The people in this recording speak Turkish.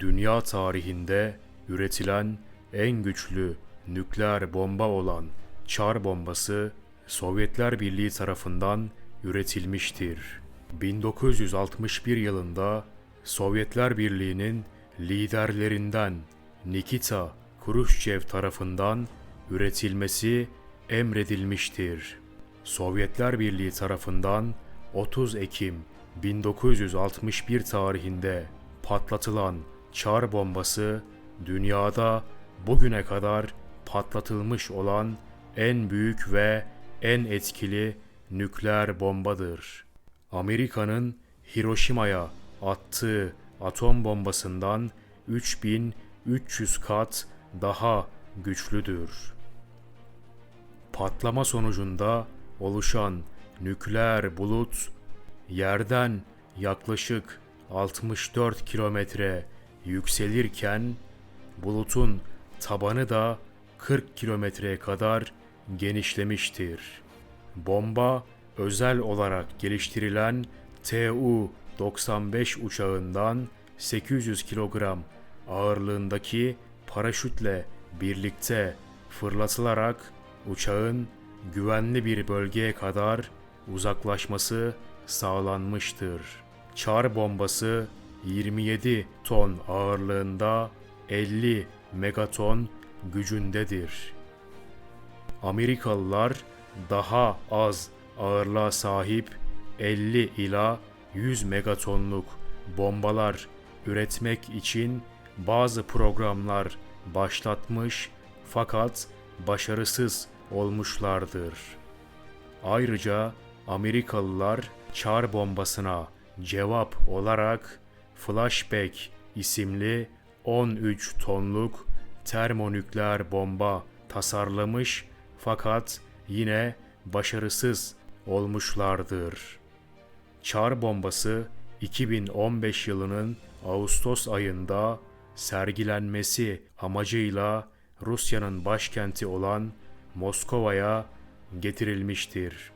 dünya tarihinde üretilen en güçlü nükleer bomba olan Çar bombası Sovyetler Birliği tarafından üretilmiştir. 1961 yılında Sovyetler Birliği'nin liderlerinden Nikita Khrushchev tarafından üretilmesi emredilmiştir. Sovyetler Birliği tarafından 30 Ekim 1961 tarihinde patlatılan Çar bombası dünyada bugüne kadar patlatılmış olan en büyük ve en etkili nükleer bombadır. Amerika'nın Hiroşima'ya attığı atom bombasından 3300 kat daha güçlüdür. Patlama sonucunda oluşan nükleer bulut yerden yaklaşık 64 kilometre yükselirken bulutun tabanı da 40 kilometreye kadar genişlemiştir. Bomba özel olarak geliştirilen Tu-95 uçağından 800 kilogram ağırlığındaki paraşütle birlikte fırlatılarak uçağın güvenli bir bölgeye kadar uzaklaşması sağlanmıştır. Çar bombası 27 ton ağırlığında 50 megaton gücündedir. Amerikalılar daha az ağırlığa sahip 50 ila 100 megatonluk bombalar üretmek için bazı programlar başlatmış fakat başarısız olmuşlardır. Ayrıca Amerikalılar çar bombasına cevap olarak Flashback isimli 13 tonluk termonükleer bomba tasarlamış fakat yine başarısız olmuşlardır. Çar bombası 2015 yılının Ağustos ayında sergilenmesi amacıyla Rusya'nın başkenti olan Moskova'ya getirilmiştir.